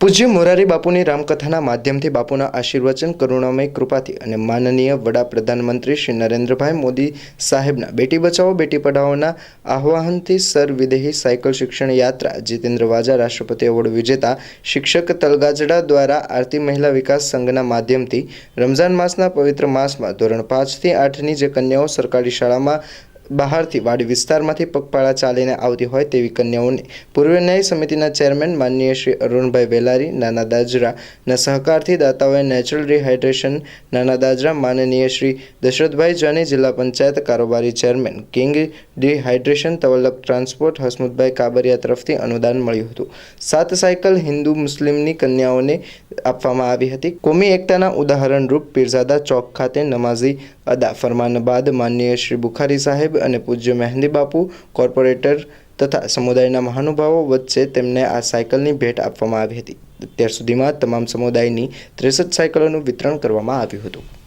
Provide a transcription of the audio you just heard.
પૂજ્ય મોરારી બાપુની રામકથાના માધ્યમથી બાપુના આશીર્વચન, કરુણામય કૃપાથી અને માનનીય વડાપ્રધાનમંત્રી શ્રી નરેન્દ્રભાઈ મોદી સાહેબના બેટી બચાવો, બેટી પઢાઓના આહ્વાનથી સર સાયકલ શિક્ષણ યાત્રા, જીતેન્દ્ર વાજા, રાષ્ટ્રપતિ એવોર્ડ વિજેતા, શિક્ષક તલગાજડા દ્વારા આરતી મહિલા વિકાસ સંઘના માધ્યમથી રમઝાન માસના પવિત્ર માસમાં ધોરણ પાંચથી આઠની જે કન્યાઓ સરકારી શાળામાં બહારથી વાડી વિસ્તારમાંથી પગપાળા ચાલીને આવતી હોય તેવી કન્યાઓને પૂર્વ ન્યાય સમિતિના ચેરમેન માનનીય શ્રી અરુણભાઈ વેલારી, નાના દાજરાના સહકારથી દાતાઓએ નેચરલ રિહાઇડ્રેશન, નાના દાજરા માનનીય શ્રી દશરથભાઈ જાની જિલ્લા પંચાયત કારોબારી ચેરમેન કિંગ ડિહાઇડ્રેશન તવલ્લક ટ્રાન્સપોર્ટ હસમુદભાઈ કાબરિયા તરફથી અનુદાન મળ્યું હતું. સાત સાયકલ હિન્દુ મુસ્લિમની કન્યાઓને આપવામાં આવી હતી. કોમી એકતાના ઉદાહરણરૂપ પીરઝાદા ચોક ખાતે નમાઝી અદા ફરમાન બાદ માનનીય શ્રી બુખારી સાહેબ અને પૂજ્ય મહેંદી બાપુ, કોર્પોરેટર તથા સમુદાયના મહાનુભાવો વચ્ચે તેમને આ સાયકલની ભેટ આપવામાં આવી હતી. અત્યાર સુધીમાં તમામ સમુદાયની ત્રેસઠ સાયકલોનું વિતરણ કરવામાં આવ્યું હતું.